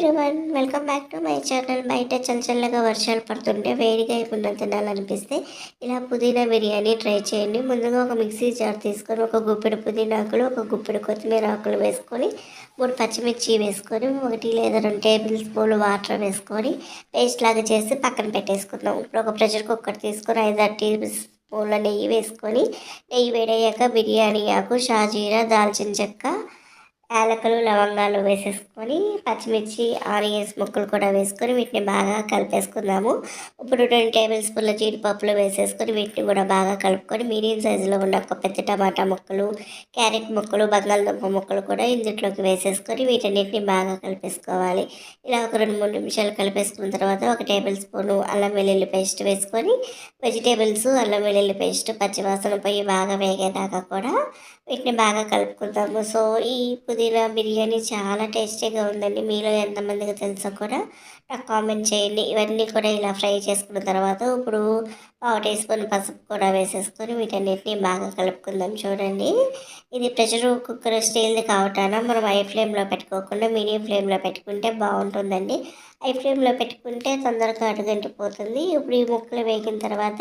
Everyone welcome back to my channel బయట చల్లచల్లగా వర్షాలు పడుతుంటే వేడిగా ఏమన్నా తినాలనిపిస్తే ఇలా పుదీనా బిర్యానీ ట్రై చేయండి. ముందుగా ఒక మిక్సీ జార్ తీసుకొని ఒక గుప్పెడు పుదీనా ఆకులు ఒక గుప్పెడు కొత్తిమీర ఆకులు వేసుకొని మూడు పచ్చిమిర్చి వేసుకొని ఒకటి లేదా రెండు టేబుల్ స్పూన్లు వాటర్ వేసుకొని పేస్ట్ లాగా చేసి పక్కన పెట్టేసుకుందాం. ఇప్పుడు ఒక ప్రెషర్ కుక్కర్ తీసుకొని ఐదు ఆరు టేబుల్ స్పూన్ల నెయ్యి వేసుకొని నెయ్యి వేడయ్యాక బిర్యానీ ఆకు షాజీరా దాల్చిన చెక్క యాలకులు లవంగాలు వేసేసుకొని పచ్చిమిర్చి ఆనియన్స్ ముక్కలు కూడా వేసుకొని వీటిని బాగా కలిపేసుకుందాము. ఇప్పుడు రెండు టేబుల్ స్పూన్ల జీడిపప్పులు వేసేసుకొని వీటిని కూడా బాగా కలుపుకొని మీడియం సైజులో ఉన్న ఒక పెద్ద టమాటా ముక్కలు క్యారెట్ ముక్కలు బంగాళదుంప ముక్కలు కూడా ఇందులోకి వేసేసుకొని వీటన్నిటిని బాగా కలిపేసుకోవాలి. ఇలా ఒక రెండు మూడు నిమిషాలు కలిపేసుకున్న తర్వాత ఒక టేబుల్ స్పూను అల్లం వెల్లుల్లి పేస్ట్ వేసుకొని వెజిటేబుల్స్ అల్లం వెల్లుల్లి పేస్ట్ పచ్చివాసన పోయి బాగా వేగేదాకా కూడా వీటిని బాగా కలుపుకుంటాము సో ఈ పుదీనా బిర్యానీ చాలా టేస్టీగా ఉందండి. మీలో ఎంతమందికి తెలుసో కూడా నాకు కామెంట్ చేయండి. ఇవన్నీ కూడా ఇలా ఫ్రై చేసుకున్న తర్వాత ఇప్పుడు పావు టీ స్పూన్ పసుపు కూడా వేసేసుకొని వీటన్నిటిని బాగా కలుపుకుందాం చూడండి. ఇది ప్రెషర్ కుక్కర్ స్టీల్ది కావటాన మనం హై ఫ్లేమ్లో పెట్టుకోకుండా మీడియం ఫ్లేమ్లో పెట్టుకుంటే బాగుంటుందండి. హై ఫ్లేమ్లో పెట్టుకుంటే తొందరగా అడుగంటిపోతుంది. ఇప్పుడు ఈ ముక్కలు వేగిన తర్వాత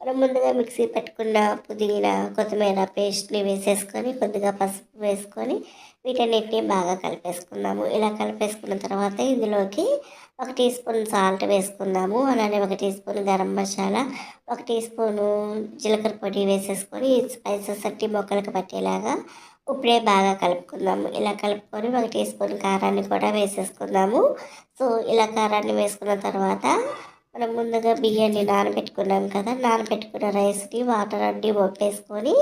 మనం ముందుగా మిక్సీ పెట్టుకున్న పుదీనా కొత్తిమీర పేస్ట్ని వేసేసుకొని కొద్దిగా పసుపు వేసుకొని వీటన్నిటిని బాగా కలిపేసుకుందాము. ఇలా కలిపేసుకున్న తర్వాత ఇందులోకి ఒక టీ స్పూన్ సాల్ట్ వేసుకుందాము. అలానే ఒక టీ స్పూన్ గరం మసాలా ఒక టీ స్పూను జీలకర్ర పొడి వేసేసుకొని స్పైసెస్ అట్టి మొక్కలకు పట్టేలాగా ఇప్పుడే బాగా కలుపుకుందాము. ఇలా కలుపుకొని ఒక టీ స్పూన్ కారాన్ని కూడా వేసేసుకుందాము. సో ఇలా కారాన్ని వేసుకున్న తర్వాత మనం ముందుగా బియ్యాన్ని నానబెట్టుకున్నాం కదా నానబెట్టుకున్న రైస్ని వాటర్ అన్ని మొప్పేసుకొని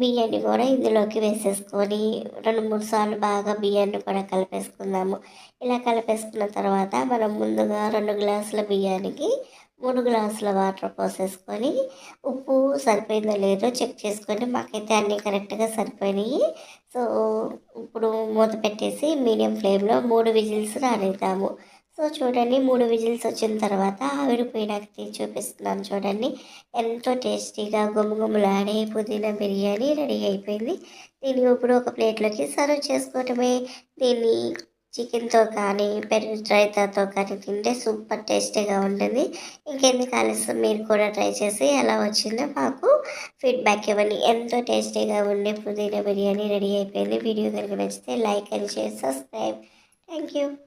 బియ్యాన్ని కూడా ఇందులోకి వేసేసుకొని రెండు మూడు సార్లు బాగా బియ్యాన్ని కూడా కలిపేసుకుందాము. ఇలా కలిపేసుకున్న తర్వాత మనం ముందుగా రెండు గ్లాసుల బియ్యానికి మూడు గ్లాసుల వాటర్ పోసేసుకొని ఉప్పు సరిపోయిందో లేదో చెక్ చేసుకొని మాకైతే అన్నీ కరెక్ట్గా సరిపోయినాయి. సో ఇప్పుడు మూత పెట్టేసి మీడియం ఫ్లేమ్లో మూడు విజిల్స్ రానిద్దాము. సో చూడండి మూడు విజిల్స్ వచ్చిన తర్వాత ఆవిరిపోయినాక తీసి చూపిస్తున్నాను చూడండి. ఎంతో టేస్టీగా గుమ్మగుమ్మలాడే పుదీనా బిర్యానీ రెడీ అయిపోయింది. దీన్ని ఇప్పుడు ఒక ప్లేట్లోకి సర్వ్ చేసుకోవటమే. దీన్ని చికెన్తో కానీ పెరుగు రైతాతో కానీ తింటే సూపర్ టేస్టీగా ఉంటుంది. ఇంకెందుకు ఆలస్యం? మీరు కూడా ట్రై చేసి ఎలా వచ్చిందో మాకు ఫీడ్బ్యాక్ ఇవ్వండి. ఎంతో టేస్టీగా ఉండే పుదీనా బిర్యానీ రెడీ అయిపోయింది. వీడియో కనుక నచ్చితే like and share subscribe. Thank you.